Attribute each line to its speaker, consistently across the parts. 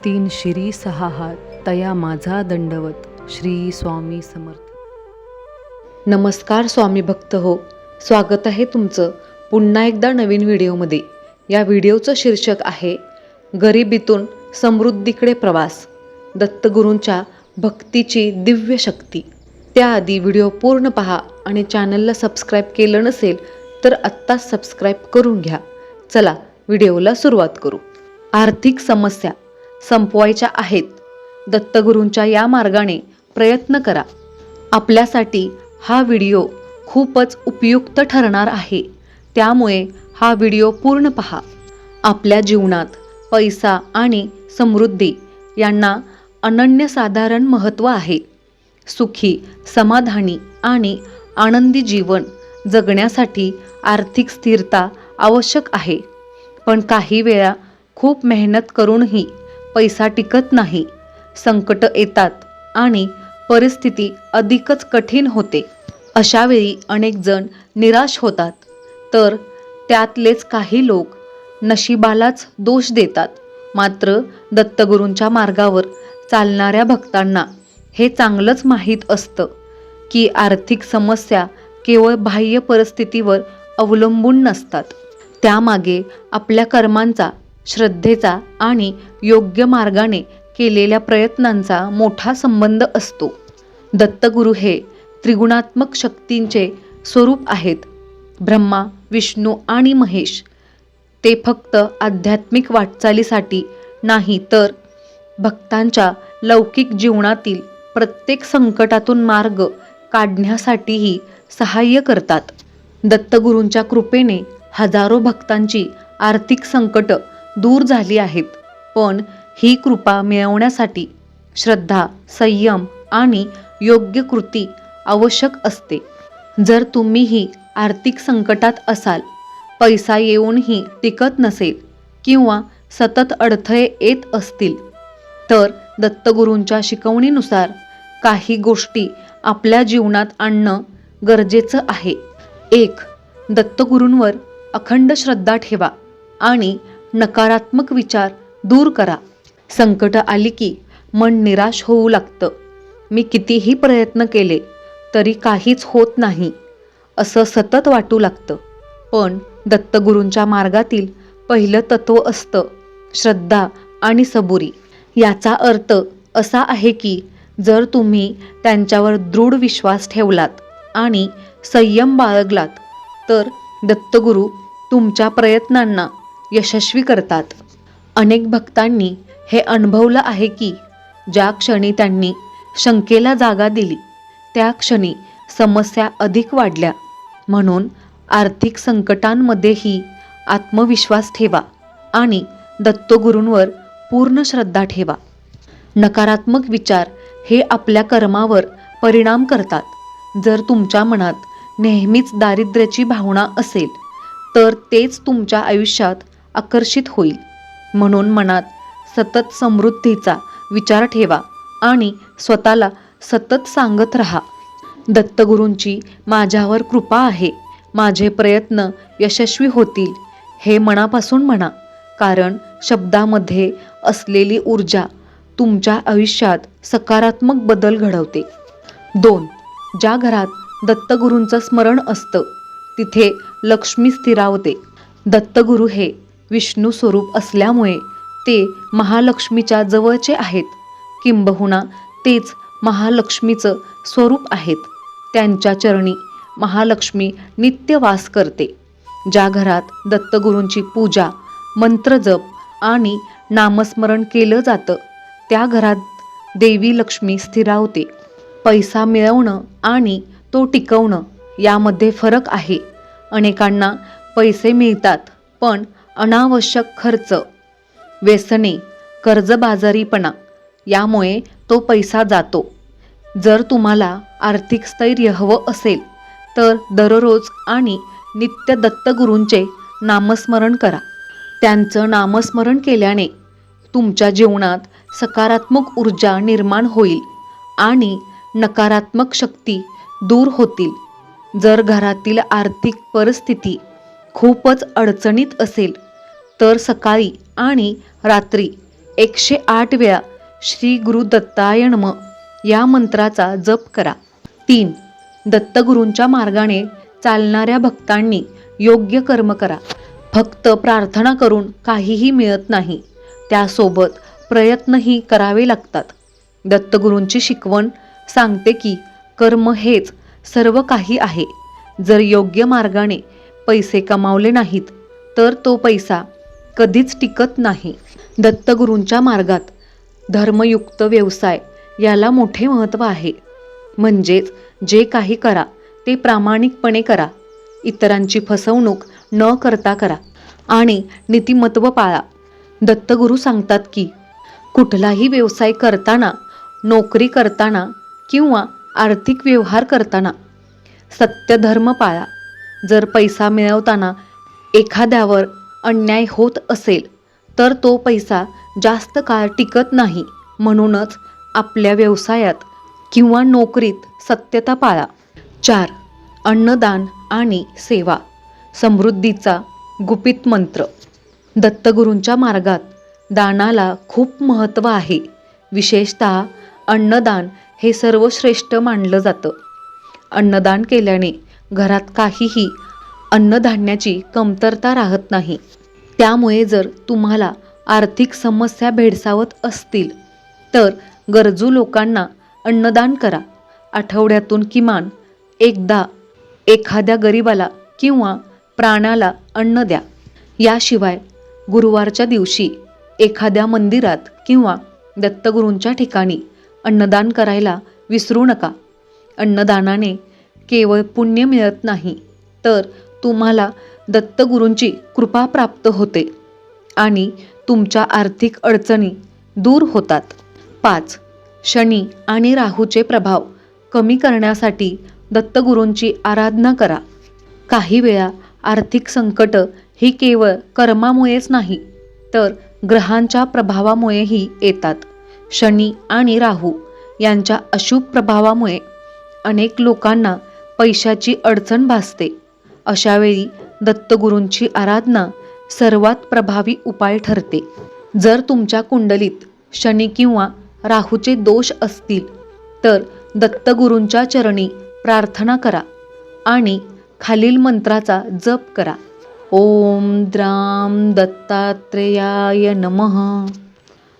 Speaker 1: तीन शिरी सहा हात तया माझा दंडवत श्री स्वामी समर्थ.
Speaker 2: नमस्कार स्वामी भक्त हो स्वागत आहे तुमचं पुन्हा एकदा नवीन व्हिडिओमध्ये. या व्हिडिओचं शीर्षक आहे गरिबीतून समृद्धीकडे प्रवास दत्तगुरूंच्या भक्तीची दिव्य शक्ती. त्याआधी व्हिडिओ पूर्ण पहा आणि चॅनलला सबस्क्राईब केलं नसेल तर आत्ताच सबस्क्राईब करून घ्या. चला व्हिडिओला सुरुवात करू. आर्थिक समस्या संपवायच्या आहेत. दत्तगुरूंच्या या मार्गाने प्रयत्न करा. आपल्यासाठी हा व्हिडिओ खूपच उपयुक्त ठरणार आहे. त्यामुळे हा व्हिडिओ पूर्ण पहा. आपल्या जीवनात पैसा आणि समृद्धी यांना अनन्यसाधारण महत्त्व आहे. सुखी समाधानी आणि आनंदी जीवन जगण्यासाठी आर्थिक स्थिरता आवश्यक आहे. पण काही वेळा खूप मेहनत करूनही पैसा टिकत नाही. संकट येतात आणि परिस्थिती अधिकच कठीण होते. अशावेळी अनेकजण अनेक जण निराश होतात. तर त्यातलेच काही लोक नशिबालाच दोष देतात. मात्र दत्तगुरूंच्या मार्गावर चालणाऱ्या भक्तांना हे चांगलंच माहीत असतं की आर्थिक समस्या केवळ बाह्य परिस्थितीवर अवलंबून नसतात. त्यामागे आपल्या कर्मांचा श्रद्धेचा आणि योग्य मार्गाने केलेल्या प्रयत्नांचा मोठा संबंध असतो. दत्तगुरू हे त्रिगुणात्मक शक्तींचे स्वरूप आहेत. ब्रह्मा विष्णू आणि महेश. ते फक्त आध्यात्मिक वाटचालीसाठी नाही तर भक्तांच्या लौकिक जीवनातील प्रत्येक संकटातून मार्ग काढण्यासाठीही सहाय्य करतात. दत्तगुरूंच्या कृपेने हजारो भक्तांची आर्थिक संकटं दूर झाली आहेत. पण ही कृपा मिळवण्यासाठी श्रद्धा संयम आणि योग्य कृती आवश्यक असते. जर तुम्हीही आर्थिक संकटात असाल पैसा येऊनही टिकत नसेल किंवा सतत अडथळे येत असतील तर दत्तगुरूंच्या शिकवणीनुसार काही गोष्टी आपल्या जीवनात आणणं गरजेचं आहे. एक दत्तगुरूंवर अखंड श्रद्धा ठेवा आणि नकारात्मक विचार दूर करा. संकट आली की मन निराश होऊ लागतं. मी कितीही प्रयत्न केले तरी काहीच होत नाही असं सतत वाटू लागतं. पण दत्तगुरूंच्या मार्गातील पहिलं तत्व असतं श्रद्धा आणि सबुरी. याचा अर्थ असा आहे की जर तुम्ही त्यांच्यावर दृढ विश्वास ठेवलात आणि संयम बाळगलात तर दत्तगुरू तुमच्या प्रयत्नांना यशस्वी करतात. अनेक भक्तांनी हे अनुभवलं आहे की ज्या क्षणी त्यांनी शंकेला जागा दिली त्या क्षणी समस्या अधिक वाढल्या. म्हणून आर्थिक संकटांमध्येही आत्मविश्वास ठेवा आणि दत्तगुरूंवर पूर्ण श्रद्धा ठेवा. नकारात्मक विचार हे आपल्या कर्मावर परिणाम करतात. जर तुमच्या मनात नेहमीच दारिद्र्याची भावना असेल तर तेच तुमच्या आयुष्यात आकर्षित होईल. म्हणून मनात सतत समृद्धीचा विचार ठेवा आणि स्वतःला सतत सांगत राहा. दत्तगुरूंची माझ्यावर कृपा आहे. माझे प्रयत्न यशस्वी होतील. हे मनापासून म्हणा. कारण शब्दामध्ये असलेली ऊर्जा तुमच्या आयुष्यात सकारात्मक बदल घडवते. दोन. ज्या घरात दत्तगुरूंचं स्मरण असतं तिथे लक्ष्मी स्थिरावते. दत्तगुरू हे विष्णू स्वरूप असल्यामुळे ते महालक्ष्मीच्या जवळचे आहेत. किंबहुना तेच महालक्ष्मीचं स्वरूप आहेत. त्यांच्या चरणी महालक्ष्मी नित्य वास करते. ज्या घरात दत्तगुरूंची पूजा मंत्रजप आणि नामस्मरण केलं जातं त्या घरात देवी लक्ष्मी स्थिरावते. पैसा मिळवणं आणि तो टिकवणं यामध्ये फरक आहे. अनेकांना पैसे मिळतात पण अनावश्यक खर्च व्यसने कर्जबाजारीपणा यामुळे तो पैसा जातो. जर तुम्हाला आर्थिक स्थैर्य हवं असेल तर दररोज आणि नित्य दत्तगुरूंचे नामस्मरण करा. त्यांचं नामस्मरण केल्याने तुमच्या जीवनात सकारात्मक ऊर्जा निर्माण होईल आणि नकारात्मक शक्ती दूर होतील. जर घरातील आर्थिक परिस्थिती खूपच अडचणीत असेल तर सकाळी आणि रात्री एकशे आठ वेळा श्री गुरु दत्ताय नम या मंत्राचा जप करा. तीन दत्तगुरूंच्या मार्गाने चालणाऱ्या भक्तांनी योग्य कर्म करा. फक्त प्रार्थना करून काहीही मिळत नाही. त्यासोबत प्रयत्नही करावे लागतात. दत्तगुरूंची शिकवण सांगते की कर्म हेच सर्व काही आहे. जर योग्य मार्गाने पैसे कमावले नाहीत तर तो पैसा कधीच टिकत नाही. दत्तगुरूंच्या मार्गात धर्मयुक्त व्यवसाय याला मोठे महत्त्व आहे. म्हणजेच जे काही करा ते प्रामाणिकपणे करा. इतरांची फसवणूक न करता करा आणि नीतिमत्व पाळा. दत्तगुरू सांगतात की कुठलाही व्यवसाय करताना नोकरी करताना किंवा आर्थिक व्यवहार करताना सत्यधर्म पाळा. जर पैसा मिळवताना एखाद्यावर अन्याय होत असेल तर तो पैसा जास्त काळ टिकत नाही. म्हणूनच आपल्या व्यवसायात किंवा नोकरीत सत्यता पाळा. चार अन्नदान आणि सेवा. समृद्धीचा गुपित मंत्र. दत्तगुरूंच्या मार्गात दानाला खूप महत्त्व आहे. विशेषतः अन्नदान हे सर्वश्रेष्ठ मानलं जातं. अन्नदान केल्याने घरात काहीही अन्नधान्याची कमतरता राहत नाही. त्यामुळे जर तुम्हाला आर्थिक समस्या भेडसावत असतील तर गरजू लोकांना अन्नदान करा. आठवड्यातून किमान एकदा एखाद्या गरिबाला किंवा प्राण्याला अन्न द्या. याशिवाय गुरुवारच्या दिवशी एखाद्या मंदिरात किंवा दत्तगुरूंच्या ठिकाणी अन्नदान करायला विसरू नका. अन्नदानाने केवळ पुण्य मिळत नाही तर तुम्हाला दत्तगुरूंची कृपा प्राप्त होते आणि तुमच्या आर्थिक अडचणी दूर होतात. पाच. शनी आणि राहूचे प्रभाव कमी करण्यासाठी दत्तगुरूंची आराधना करा. काही वेळा आर्थिक संकट ही केवळ कर्मामुळेच नाही तर ग्रहांच्या प्रभावामुळेही येतात. शनी आणि राहू यांच्या अशुभ प्रभावामुळे अनेक लोकांना पैशाची अडचण भासते. अशावेळी दत्तगुरूंची आराधना सर्वात प्रभावी उपाय ठरते. जर तुमच्या कुंडलीत शनी किंवा राहूचे दोष असतील तर दत्तगुरूंच्या चरणी प्रार्थना करा आणि खालील मंत्राचा जप करा. ओम द्राम दत्तात्रेयाय नमः.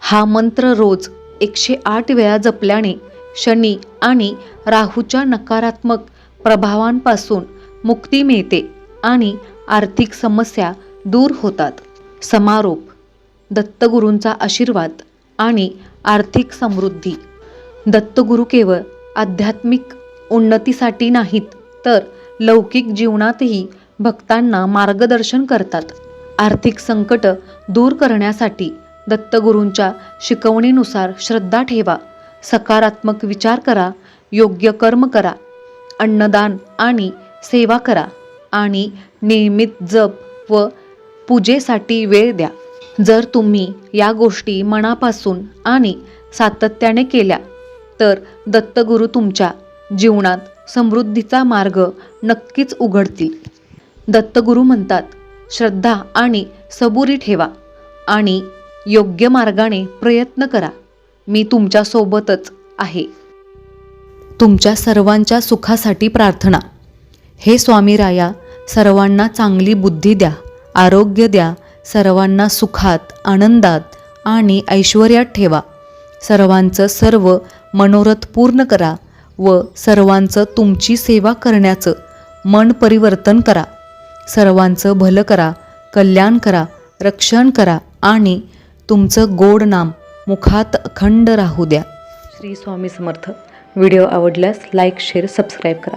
Speaker 2: हा मंत्र रोज एकशे आठ वेळा जपल्याने शनी आणि राहूच्या नकारात्मक प्रभावांपासून मुक्ती मिळते आणि आर्थिक समस्या दूर होतात. समारोप दत्तगुरूंचा आशीर्वाद आणि आर्थिक समृद्धी. दत्तगुरू केवळ आध्यात्मिक उन्नतीसाठी नाहीत तर लौकिक जीवनातही भक्तांना मार्गदर्शन करतात. आर्थिक संकट दूर करण्यासाठी दत्तगुरूंच्या शिकवणीनुसार श्रद्धा ठेवा सकारात्मक विचार करा योग्य कर्म करा अन्नदान आणि सेवा करा आणि नियमित जप व पूजेसाठी वेळ द्या. जर तुम्ही या गोष्टी मनापासून आणि सातत्याने केल्या तर दत्तगुरू तुमच्या जीवनात समृद्धीचा मार्ग नक्कीच उघडतील. दत्तगुरू म्हणतात श्रद्धा आणि सबुरी ठेवा आणि योग्य मार्गाने प्रयत्न करा. मी तुमच्यासोबतच आहे. तुमच्या सर्वांच्या सुखासाठी प्रार्थना हे स्वामी राया सर्वांना चांगली बुद्धी द्या आरोग्य द्या सर्वांना सुखात आनंदात आणि ऐश्वर्यात ठेवा. सर्वांचं सर्व मनोरथ पूर्ण करा व सर्वांचं तुमची सेवा करण्याचं मन परिवर्तन करा. सर्वांचं भलं करा कल्याण करा रक्षण करा आणि तुमचं गोड नाम मुखात अखंड राहू द्या. श्री स्वामी समर्थ. व्हिडिओ आवडल्यास लाईक शेअर सबस्क्राईब करा.